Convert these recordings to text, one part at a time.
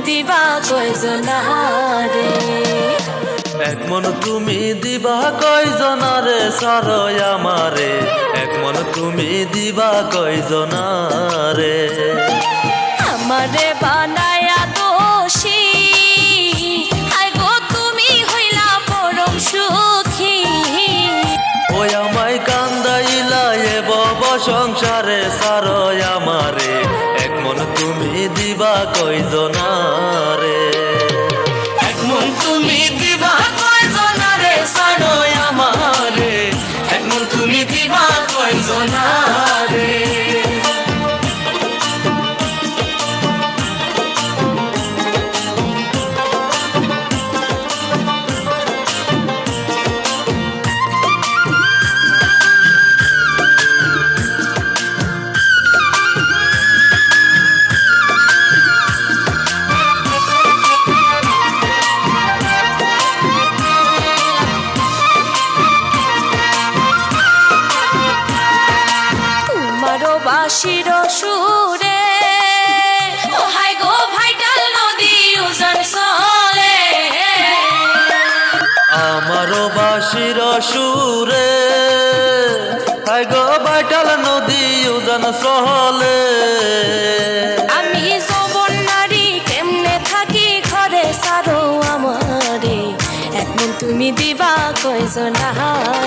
দিবা কয়জনারে? এক মন তুমি দিবা কয়জনারে সারয় আমারে। এক মন তুমি দিবা কয়জনারে। আমারে বানায়া দোষী। আয় তুমি হইলা পরম সুখী। ওই আমায় কান্দাইলা এ বব সংসারে। দিবা কয়জনারে এক মন তুমি দিবা সারয় আমারে। এক মন তুমি দিবা কয়জনারে বাসির সুরে। ও হাই গো ভাইটাল নদী উজান চলে। আমারও বাসির সুরে। হাই গো বাইটাল নদী উজান সহলে আমি যৌবন নারী কেমনে থাকি ঘরে? সারো আমারে। এখন তুমি দিবা কয়জনারে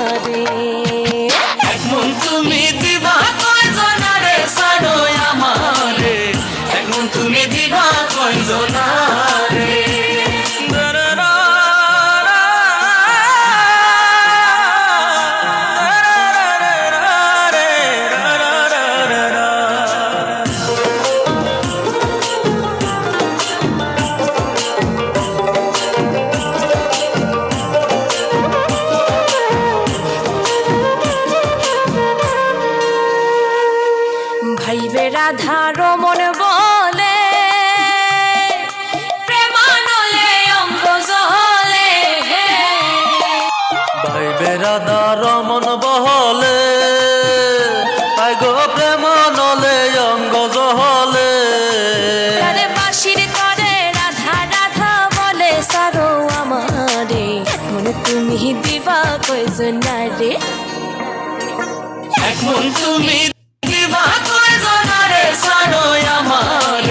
ভাইবে মন বলে প্রেমানলে অঙ্গ জলে। ভাই বেড়াদা রমন বহলে তাই গো প্রেম নলে অঙ্গ জহলে তারে বাসির করে রাধা রাধা বলে সারো আমারে এখন তুমি দিবা এখন তুমি দিবা কয়জনারে সারো আমারে